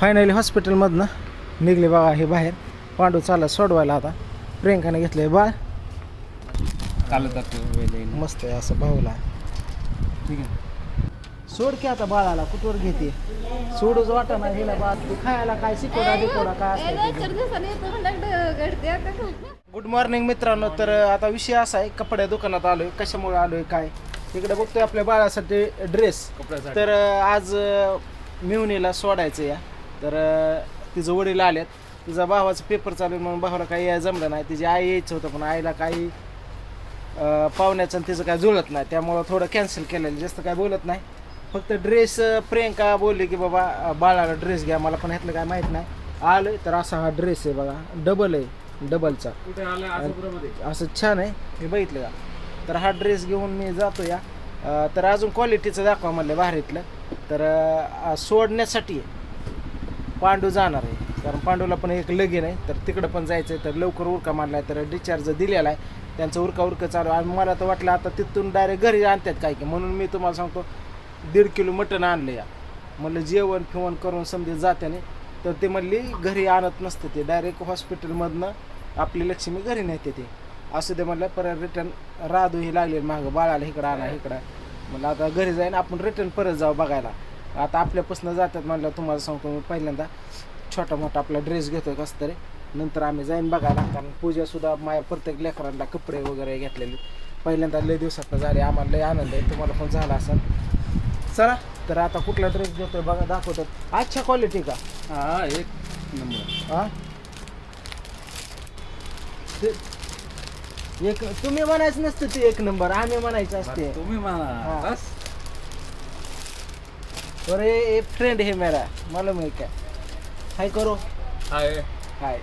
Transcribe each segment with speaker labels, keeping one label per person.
Speaker 1: Finally हॉस्पिटलमधनं निघले बघा हे बाहेर. पांडू चालला सोडवायला आता. प्रियंकाने घेतलंय बाळ.
Speaker 2: चालत जातो
Speaker 1: मस्त आहे असं भाऊला.
Speaker 2: ठीक आहे.
Speaker 1: सोड की आता बाळाला कुठवर घेते? सोडूच वाटा ना हिला बाळ. तू खायला काय शिकवडा बिकवडा काय गुड मॉर्निंग मित्रांनो तर आता विषय असा आहे कपड्या दुकानात आलोय कशामुळे आलोय काय? इकडे बघतोय आपल्या बाळासाठी ड्रेस
Speaker 2: कपड्यासाठी.
Speaker 1: तर आज मिवणीला सोडायचं या. तर तिचं वडील आलेत. तिचा भावाचं पेपर चालू आहे म्हणून भावाला काही यायला जमलं नाही. तिची आई यायचं होतं पण आईला काही पाहुण्याचं आणि तिचं काय जुळत नाही. त्यामुळं थोडं कॅन्सल केलेलं जास्त काय बोलत नाही. फक्त ड्रेस प्रियंका बोलली की बाबा बाळाला ड्रेस घ्या. मला पण ह्यातलं काय माहीत नाही. आलोय तर असा हा ड्रेस आहे बघा. डबल आहे डबलचा
Speaker 2: आलं
Speaker 1: असं छान आहे. मी बघितलं का? तर हा ड्रेस घेऊन मी जातो या. तर अजून क्वालिटीचं दाखवा म्हणलं भारीतलं तर सोडण्यासाठी पांडू जाणार आहे. कारण पांडूला पण एक लगीन आहे. तर तिकडं पण जायचं आहे तर लवकर उरका मारला आहे तर डिस्चार्ज दिलेला आहे. त्यांचं उरका उरका चालू आहे. आणि मला तर वाटलं आता तिथून डायरेक्ट घरी आणतात काय की. म्हणून मी तुम्हाला सांगतो दीड किलो मटण आणलं या. म्हणलं जेवण फिवण करून समजे जात्याने तर ते म्हणली घरी आणत नसते ते. डायरेक्ट हॉस्पिटलमधनं आपली लक्ष्मी घरी नेते ते. असं ते म्हणलं परत रिटर्न राधू हे लागले. मागं बाळाला इकडं आणा इकडं. म्हणलं आता घरी जाईन. आपण रिटर्न परत जाऊ बघायला. आता आपल्यापासून जातात म्हणलं तुम्हाला सांगतो मी पहिल्यांदा छोटा मोठा आपला ड्रेस घेतोय कसं तरी. नंतर आम्ही जाईन बघायला कारण पूजासुद्धा माझ्या प्रत्येक लेकरांना कपडे वगैरे घेतलेले. पहिल्यांदा लय दिवसात झाले आम्हाला लय आनंद आहे. तुम्हाला पण झाला असेल. चला तर आता कुठला ड्रेस घेतोय बघा दाखवतात अच्छा क्वालिटी का?
Speaker 2: हा एक नंबर.
Speaker 1: हा? ते- एक तुम्ही म्हणायचं नसतं ते एक नंबर आम्ही म्हणायचं असते.
Speaker 2: तुम्ही म्हणा.
Speaker 1: और ये ये फ्रेंड है मेरा मालूम है क्या हाय करो.
Speaker 2: हाय
Speaker 1: हाय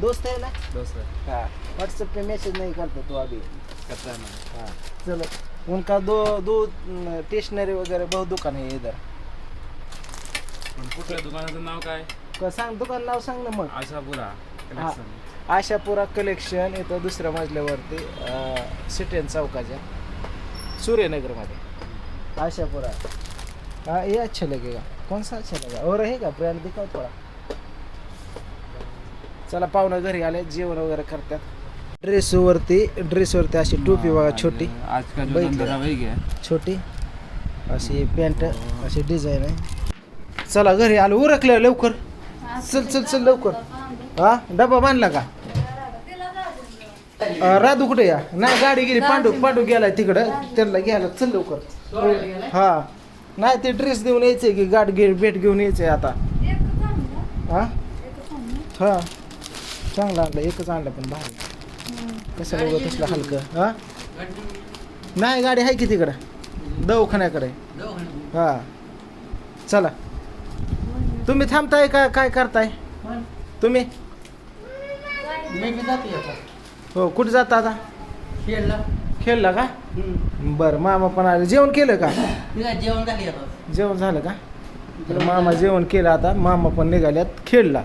Speaker 1: दोस्त है ना?
Speaker 2: दोस्त
Speaker 1: हाँ. व्हाट्सएप पे मैसेज नहीं करते तो अभी
Speaker 2: करता है ना.
Speaker 1: हाँ. चलो. उनका दो दो स्टेशनरी वगैरह बहुत दुकान है इधर.
Speaker 2: पण कुठल्या दुकानाचं नाव काय?
Speaker 1: का सांग दुकान नाव सांग ना मग.
Speaker 2: आशापुरा कलेक्शन
Speaker 1: आशापुरा कलेक्शन इथं दुसऱ्या मजल्यावरती सिटेन चौकाच्या सूर्यनगरमध्ये. आशापुरा. हाँ ये अच्छा लगेगा कौन सा अच्छा लगा और रहेगा ब्रँड दिखाओ थोडा चला पाहुणं घरी आले जेवण वगैरे करतात ड्रेसवरती ड्रेसवरती अशी टोपी बघा छोटी छोटी अशी पॅन्ट अशी डिझाईन आहे चला घरी आलो उरकलं लवकर चल चल चल लवकर हा डबा बांधला का राधू कुठे या नाही गाडी गेली पांडू पांडू गेलाय तिकडं त्यांना घ्यायला चल लवकर हा नाही ते ड्रेस देऊन यायचंय की गाठ घे भेट घेऊन यायचंय आता. हा? हा. चांगला आणलं एकच आणलं पण बाहेर कसं बघत असलं हलकं? हा? नाही गाडी आहे की तिकडं? दवाखान्याकडे. हा. चला. तुम्ही थांबताय का काय करताय? तुम्ही? हो कुठे जाता आता?
Speaker 3: खेळला
Speaker 1: का? बरं मामा पण आले. जेवण केलं का?
Speaker 3: मी जेवण झाली
Speaker 1: जेवण झालं का? तर मामा जेवण केलं आता. मामा पण निघाल्यात. खेळला.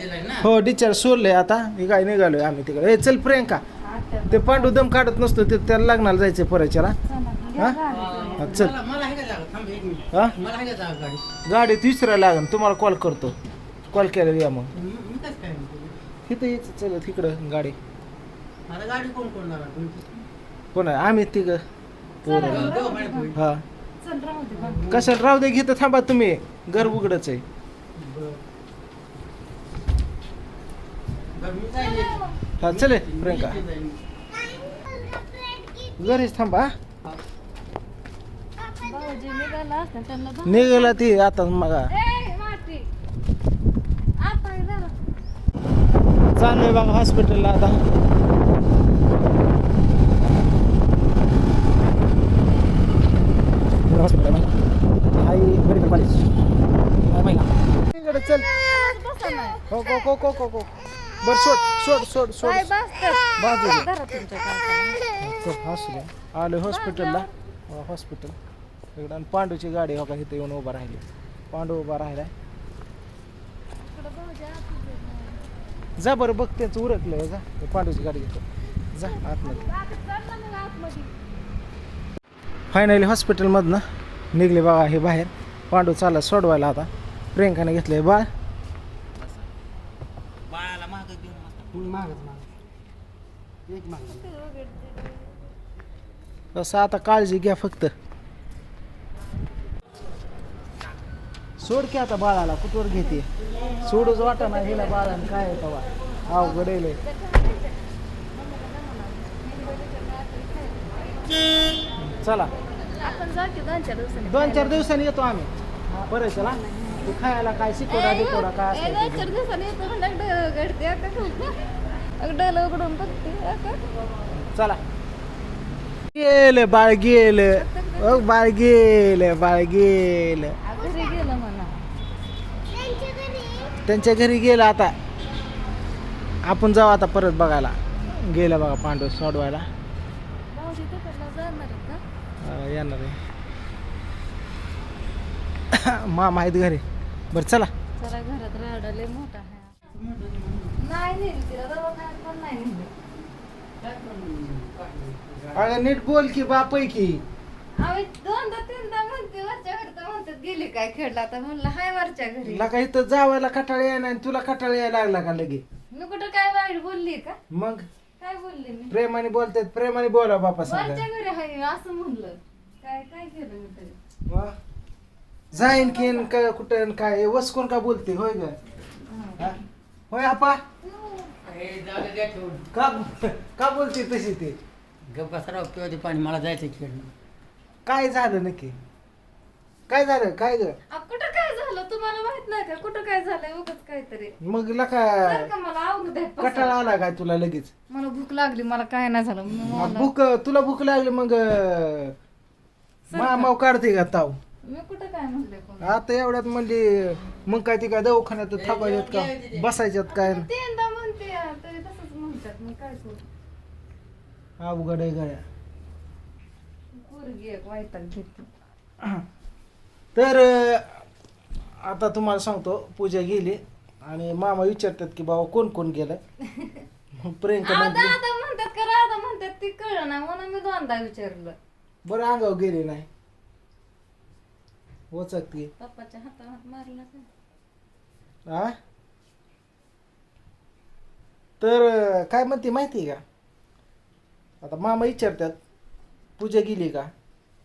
Speaker 3: दिलाय ना?
Speaker 1: हो डिस्चार्ज सोडलंय आता. हे काय निघालोय आम्ही तिकडे. ए चल प्रियंका. ते पांडू दम काढत नसतो ते त्याला लागणार जायचंय परच्याला हा? चल. हा?
Speaker 3: मला आहे का जागा गाडी?
Speaker 1: गाडी तिसऱ्या लागन. तुम्हाला कॉल करतो. कॉल केला या मग
Speaker 3: मी मी कसं काय म्हणतो?
Speaker 1: इथं यायचं चल तिकडं गाडी.
Speaker 3: आता गाडी कोण कोण लागणार तुमची
Speaker 1: कोण आहे? आम्ही तिघ. पोरं.
Speaker 3: दवाखान्यात होईल.
Speaker 1: हा. कशाला राहू दे घेतं थांबा तुम्ही. घर उघडच आहे.
Speaker 3: बरं. बरं, मी जाईन एक.
Speaker 1: हा चले प्रियंका.
Speaker 3: जाईन.
Speaker 1: घरीच थांबा हा.
Speaker 4: भाऊजी निघाला असता त्यांना बा-
Speaker 1: निघाला ती आता मग
Speaker 4: ए, माती. आता हे झालं.
Speaker 1: चाललोय बघा हॉस्पिटलला आता. हॉस्पिटल हाय मेडिकल कॉलेज चल
Speaker 4: बसा नाही.
Speaker 1: हो को को को को को बर सोड सोड सोड सोड? बाजू. चल द्या आलो हॉस्पिटलला हो, हॉस्पिटल इकडं आणि पांडूची गाडी हो का इथे येऊन उभा राहिली. पांडू उभा राहिलाय
Speaker 4: इकडं भाऊजी आतमध्ये आहेत.
Speaker 1: जा बरं बघ त्यांचं उरकलं जा. पांडूची गाडी घेतो. जा आतमध्ये.
Speaker 4: चल.
Speaker 1: फायनली हॉस्पिटलमधनं निघले बघा हे बाहेर. पांडू चालला सोडवायला आता. प्रियंकाने घेतलंय बाळ. तसं आता काळजी घ्या फक्त. सोड की आता बाळाला कुठवर घेते? सोडूच वाटा ना हिला बाळानं काय तवा? अवघड लय. चला.
Speaker 4: दोन चार दिवसांनी.
Speaker 1: येतो आम्ही. परत चला. तू खायला काय शिकवडा बिकवडा काय
Speaker 4: दोन
Speaker 1: ते.
Speaker 4: उघडून.
Speaker 1: चला. गेलं बाळ गेलं. ओ बाळ गेलं बाळ गेलं. त्यांच्या घरी गेलं आता. आपण जाऊ आता परत बघायला. गेलं बघा पांडव सोडवायला. येणार आहे. मामा आहेत घरी. बरं चला.
Speaker 4: जरा घरात राहडा मोठा आहे. नाही
Speaker 1: अगं नीट बोल की बापय की.
Speaker 4: आम्ही दोनदा तीनदा म्हणते वरच्या घरी तर म्हणतात गेली काय खेळला तर म्हणलं हाय वरच्या घरी.
Speaker 1: तुला काही तर जावायला कटाळ यायला आणि तुला कटाळ यायला लागला का लगे?
Speaker 4: मी कुठं काय वाईट बोलली का?
Speaker 1: मग?
Speaker 4: काय बोलली मी?
Speaker 1: प्रेमाने बोलतात प्रेमाने बोला बापा सांगा
Speaker 4: वरच्या घरी हाय असं म्हणलं. काय काय केलं मी तरी?
Speaker 1: वा. जाईन की काय कुठं आणि काय वसकून का बोलते होय ग? हा? होय आपा
Speaker 3: हे जाऊ दे, द्या ठेवून
Speaker 1: का का बोलते तशी ते?
Speaker 3: गप्प बसराव किंवा ते पाणी मला जायचं खेळणं.
Speaker 1: काय झालं नक्की? काय झालं? काय ग?
Speaker 4: कुठं काय झालं? तुम्हाला माहीत नाही का? कुठं काय झालंय? उगाच काहीतरी.
Speaker 1: मग लका
Speaker 4: जर का मला
Speaker 1: कटाळा आला काय तुला लगेच?
Speaker 4: मला भूक लागली मला काय नाही झालं. मी
Speaker 1: मग
Speaker 4: मला-
Speaker 1: भूक तुला भूक लागली मग मामाव काढते का ताव?
Speaker 4: मी कुठं काय म्हणले कोण?
Speaker 1: आता एवढ्यात म्हणजे मग काय ते काय दवाखान्यात थांबायच्यात का? बसायच्यात काय?
Speaker 4: तीनदा म्हणते आ, तरी तसंच म्हणतात. मी काय करू?
Speaker 1: अवघड आहे गड्या.
Speaker 4: पोरगी एक वाईटात घेते
Speaker 1: तर आता तुम्हाला सांगतो पूजा गेली आणि मामा विचारतात की बाबा कोण कोण गेलं मग प्रियंका
Speaker 4: आ,
Speaker 1: म्हणते
Speaker 4: म्हणतात का राधा म्हणतात ती कळलं नाही म्हणून मी दोनदा विचारलं.
Speaker 1: बरं अंगावर गेली नाही. वचकती
Speaker 4: पप्पाच्या हातावर हात मारला का?
Speaker 1: हा तर अं, काय म्हणते माहिती आहे का? आता मामा विचारतात पूजा गेली का?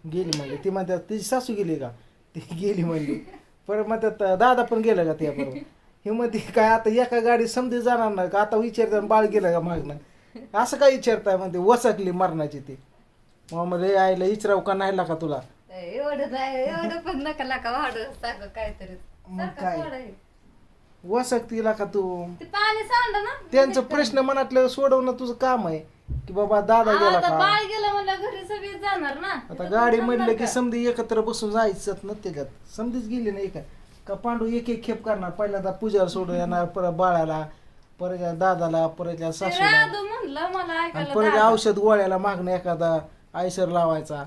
Speaker 1: गेली म्हणली. ती म्हणतात तिची सासू गेली का? ती गेली म्हणली. परत म्हणतात दादा पण गेला का त्याबरोबर हे म्हणते काय आता एका गाडी समधी जाणार नाही का? आता विचारतात बाळ गेलं का मागणं? असं काय विचारताय म्हणते वसकली मरणाची ती. मग म्हणजे आईला विचाराव का नाही का तुला?
Speaker 4: एवढं नाही एवढं पण नका वाढ काहीतरी.
Speaker 1: मग काय?
Speaker 4: थोडं आहे.
Speaker 1: वसकतीला का तू.
Speaker 4: ते पाणी सांड ना?
Speaker 1: त्यांचं प्रश्न मनातलं सोडवणं तुझं काम आहे. की बाबा दादा गेला
Speaker 4: आता
Speaker 1: का?
Speaker 4: बाळ गेलं म्हणलं घरी सगळे जाणार ना.
Speaker 1: आता गाडी म्हणलं की समधी एकत्र बसून जायचं ना त्याच्यात. समधीच गेली नाही का? का पांडू एक एक खेप करणार? पहिल्यांदा पूजाला सोडून येणार परत बाळाला परत या दादाला परत या
Speaker 4: ते
Speaker 1: सासूला.
Speaker 4: राधू म्हणलं मला
Speaker 1: आणि
Speaker 4: ऐकायला
Speaker 1: परत या. औषध गोळ्याला मागणं एखादा आयसर लावायचा.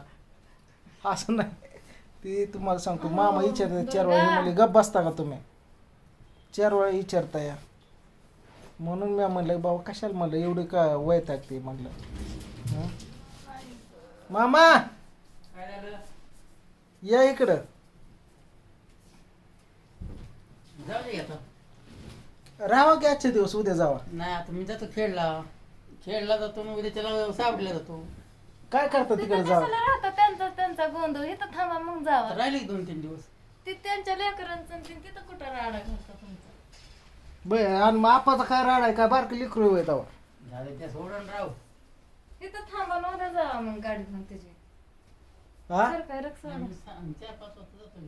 Speaker 1: असं नाही. ते तुम्हाला सांगतो मामा विचारतात चार वेळा हे म्हणले गप बसता का तुम्ही? चार वेळा विचारता या म्हणून मी म्हणलं बाबा कशाला म्हणलं? एवढी का वय टाकते? म्हणलं. हं? मामा!
Speaker 3: काय झालं
Speaker 1: या इकडं.
Speaker 3: जाऊ दे आता.
Speaker 1: राहा की आजचे दिवस उद्या जावा.
Speaker 3: नाही आता मी जातो खेळला. खेळला जातो मग उद्या त्याला सावडला जातो.
Speaker 1: काय करता
Speaker 4: तिथं
Speaker 1: तिकडे जावा?
Speaker 4: कशाला राहता? त्यांचा त्यांचा गोंधळ. इथं थांबा मग जावा.
Speaker 3: राहिले दोन तीन दिवस.
Speaker 4: ते त्यांच्या लेकरांचं आणि ते तिथं कुठं राडा घालता तुमचा?
Speaker 1: बर आणि मग आपाचा काय राड आहे? का बारकं लिकरू होय तवा
Speaker 3: झाले सोडून राव
Speaker 4: इथं थांबा ना उद्या जावा मग गाडीत मग त्याची.
Speaker 1: हा?
Speaker 4: सर काय रक्षा
Speaker 3: पाच वाजता जातो.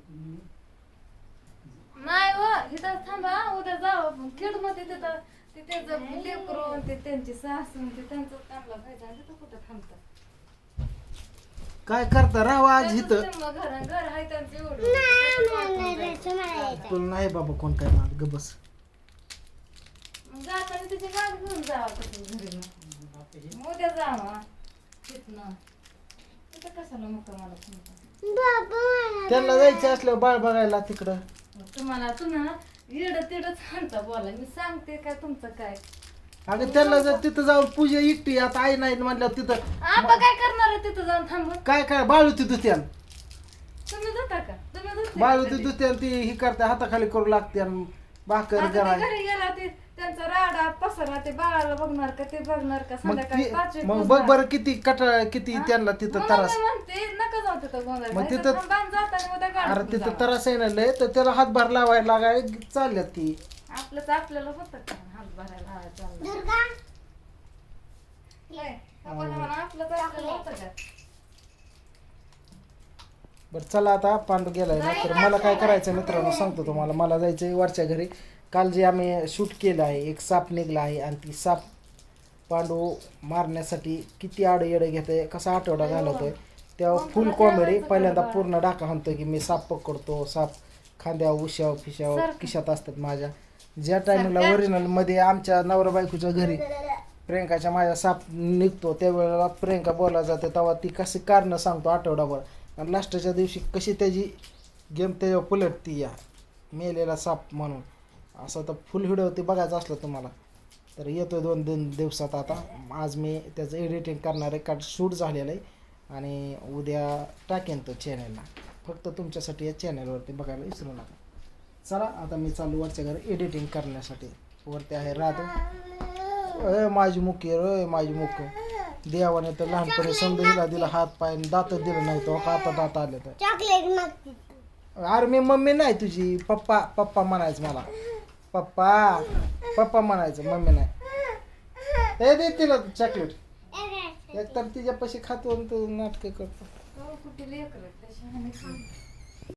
Speaker 4: नाही व इथं थांबा उद्या जावं पण खेडमध्ये तिथं ते त्याचं लेकरू ते त्यांची सासू आणि ते त्यांचं त्यांना पाहिजे आणि तिथं कुठं थांबतात?
Speaker 1: काय करता? राहा आज इथं.
Speaker 4: घर घर आहे त्यांचं एवढं.
Speaker 1: तुला नाही बाबा कोण काय माग ग बस.
Speaker 4: मग जाताना तिची गाडी घेऊन जावा तिथं घरी? मग. मग उद्या जावा. तिथनं. तिथं कशाला मग मला तुमचा
Speaker 1: त्यांना जायचं असल्यावर बाळ बघायला तिकडं.
Speaker 4: तुम्हाला तुम्हाला येड तिडच म्हणता बोला. मी सांगते काय तुमचं काय?
Speaker 1: अगं त्यांना जर तिथं जाऊन पूजा एकटी आता आई नाही म्हणल्यावर तिथं
Speaker 4: आपण काय करणार आहे तिथं जाऊन थांबून?
Speaker 1: काय काय? बाळू तिथं त्यान.
Speaker 4: तुम्ही धुता का? तुम्ही धुतले
Speaker 1: बाळू
Speaker 4: का
Speaker 1: ती? दुसते आणि ती ही करते हाताखाली करू लागते आणि भाकर
Speaker 4: आता ते घरी गेला ते त्यांचा राडा पसरा ते बाळाला बघणार का ते बघणार का?
Speaker 1: मग
Speaker 4: संध्याकाळी
Speaker 1: ती मग बघ बरं किती कटाळ किती त्यांना तिथं त्रास.
Speaker 4: म्हणते नका जाऊ तिथं गोंधळ
Speaker 1: मग तिथं-
Speaker 4: तिथं जाताना उद्या
Speaker 1: अरे
Speaker 4: गाडी
Speaker 1: तिथं त्रास आहे ना लय तर त्याला हातभार लावायला लागाय चालल्यात ती.
Speaker 4: आपलं तर आपल्याला होतं का? हात भरायला हा, चाललं. लय. आपण म्हणा, आपलं तर आपल्याला होतं का?
Speaker 1: बरं चला आता पांडू गेलाय ना तर मला काय करायचं मित्रांनो सांगतो तुम्हाला. मला जायचंय वरच्या घरी. काल जे आम्ही शूट केलं आहे एक साप निघला आहे आणि ती साप पांडू मारण्यासाठी किती आड येडं घेतोय कसा आठवडा घालवतोय तेव्हा फुल कॉमेडी पहिल्यांदा पूर्ण डाका म्हणतोय की मी साप पकडतो साप खांद्या उशाव फिशाव खिशात असतात माझ्या. ज्या टायमिंगला ओरिजिनलमध्ये आमच्या नवरा बायकोच्या घरी प्रियंकाच्या माझ्या साप निघतो त्यावेळेला प्रियंका बोला जाते तेव्हा ती कशी कारणं सांगतो आठवडाभर. आणि लास्टच्या दिवशी कशी त्याची गेम त्याच्यावर पुलटती या मेलेला साप म्हणून. असं तर फुल व्हिडिओ ते बघायचं असलं तुम्हाला. तर येतो दोन दोन दिवसात आता. आज मी त्याचं एडिटिंग करणार आहे. कारण शूट झालेलं आहे. आणि उद्या टाकेन तो चॅनलला फक्त तुमच्यासाठी या चॅनलवरती बघायला विसरू नका. चला आता मी चालू वरच्या घरी एडिटिंग करण्यासाठी. वरती आहे राधू. अय माझी मुकी रे माझी मुक. देवाने तर लहानपणी समजा दिला हात पाय दात दिलं नव्हतं का आता दात आले तर. अरे मी मम्मी नाही तुझी. पप्पा पप्पा म्हणायचं मला. पप्पा पप्पा म्हणायचं मम्मी नाही. हे दे तिला चॉकलेट एक तर तिच्यापाशी खातो आणि तू नाटकं करतो.